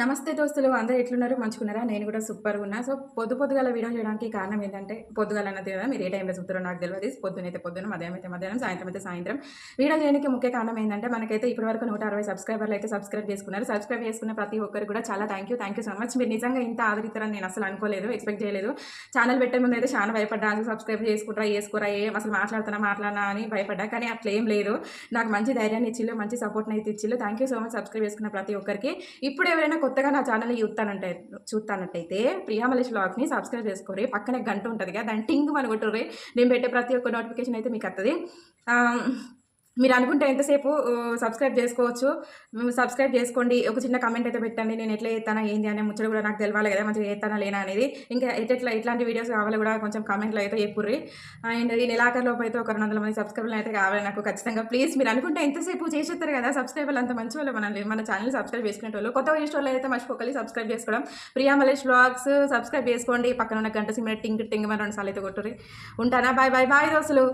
నమస్తే దోస్తులు అందరూ ఎట్లున్నారు? మంచుకున్నారా నేను కూడా సూపర్గా ఉన్నా. సో పొద్దు పొద్దుగాల వీడియో చేయడానికి కారణం ఏంటంటే పొద్దుగాల అన్నది కదా మీరు ఏ టైంలో చూస్తారో నాకు తెలియదు. పొద్దునైతే పొద్దున మధ్యాహ్నం అయితే మధ్యాహ్నం సాయంత్రం అయితే సాయంత్రం. వీడియో చేయడానికి ముఖ్య కారణం ఏంటంటే మనకైతే ఇప్పటివరకు నూట అరవై సబ్స్క్రైబర్లు అయితే సబ్స్క్రైబ్ చేసుకున్నారు. సబ్స్క్రైబ్ చేసుకున్న ప్రతి ఒక్కరికి కూడా చాలా thank you thank you so much మీరు నిజంగా ఇంత ఆదరిస్తారని నేను అసలు అనుకోలేదు ఎక్స్పెక్ట్ చేయలేదు. ఛానల్ పెట్టే ముందు అయితే చాలా భయపడ్డా అసలు సబ్స్క్రైబ్ చేసుకుంటారా చేసుకోరా ఏ అసలు మాట్లాడుతున్నా మాట్లాడినా అని భయపడ్డా. కానీ అట్లా ఏం లేదు. నాకు మంచి ధైర్యాన్ని ఇచ్చిల్లు మంచి సపోర్ట్ని అయితే ఇచ్చిల్లు thank you so much subscribe చేసుకున్న ప్రతి ఒక్కరికి. ఇప్పుడు ఎవరైనా కొత్తగా నా ఛానల్ చూస్తానంటే చూస్తానట్టయితే ప్రియా మలేష్ బ్లాగ్ని సబ్స్క్రైబ్ చేసుకోరి. పక్కనే గంట ఉంటుంది కదా దాని టింగ్ మన కొట్టుర్రే నేను పెట్టే ప్రతి ఒక్క నోటిఫికేషన్ అయితే మీకు వస్తుంది మీరు అనుకుంటే ఎంతసేపు సబ్స్క్రైబ్ చేసుకోవచ్చు. సబ్స్క్రైబ్ చేసుకోండి. ఒక చిన్న కమెంట్ అయితే పెట్టండి. నేను ఎట్లా చేస్తానా ఏంది అనే ముచ్చట కూడా నాకు తెలవాలి కదా మంచిగా చేస్తానా లేనా అనేది. ఇంకా ఎట్లా ఇట్లాంటి వీడియోస్ కావాలి కూడా కొంచెం కమెంట్లో అయితే చెప్పుర్రి. అండ్ ఈ నెలాఖరులోపు అయితే ఒక రెండు వందల మంది సబ్స్క్రైబర్లు అయితే కావాలి నాకు ఖచ్చితంగా. ప్లీజ్ మీరు అనుకుంటే ఎంతసేపు చేసేస్తారు కదా సబ్స్క్రైబర్లు అంత మంచి వాళ్ళు మన మన ఛానల్ సబ్స్క్రైబ్ చేసుకునే వాళ్ళు కొత్త వాళ్ళు అయితే మర్చిపోకలి సబ్స్క్రైబ్ చేసుకోవడం. ప్రియా మలేష్ బ్లాగ్స్ సబ్స్క్రైబ్ చేసుకోండి. పక్కన ఉన్న గంట సిమ్మ టింగ్ టింగ్ మరి రెండు సార్లు అయితే కొట్టుర్రి. ఉంటానా? బాయ్ బాయ్ బాయ్ దోస్తులు